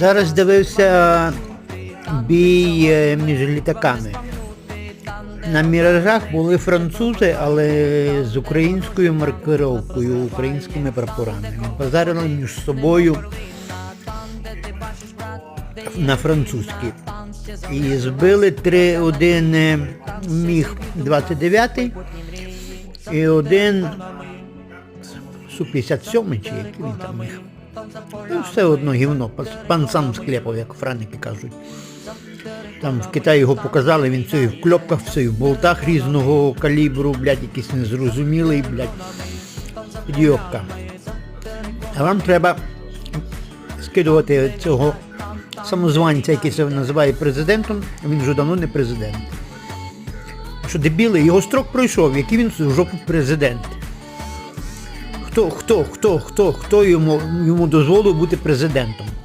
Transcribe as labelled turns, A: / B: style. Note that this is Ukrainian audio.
A: Зараз дивився бій е, між літаками. На міражах були французи, але з українською маркировкою, українськими прапорами. Базарили між собою на французькі. І збили три, один е, міг 29 і один Су-57 чи який він там міг. Ну, все одно гівно, пан- сам склепав, як франики кажуть. Там в Китаї його показали, він це і в кльопках, все в болтах різного калібру, блядь, якийсь незрозумілий, блядь, підйобка. А вам треба скидувати цього самозванця, який себе називає президентом, він вже давно не президент. Що дебіли, його строк пройшов, який він в жопу президент. Хто, хто, хто, хто, хто йому, йому дозволив бути президентом?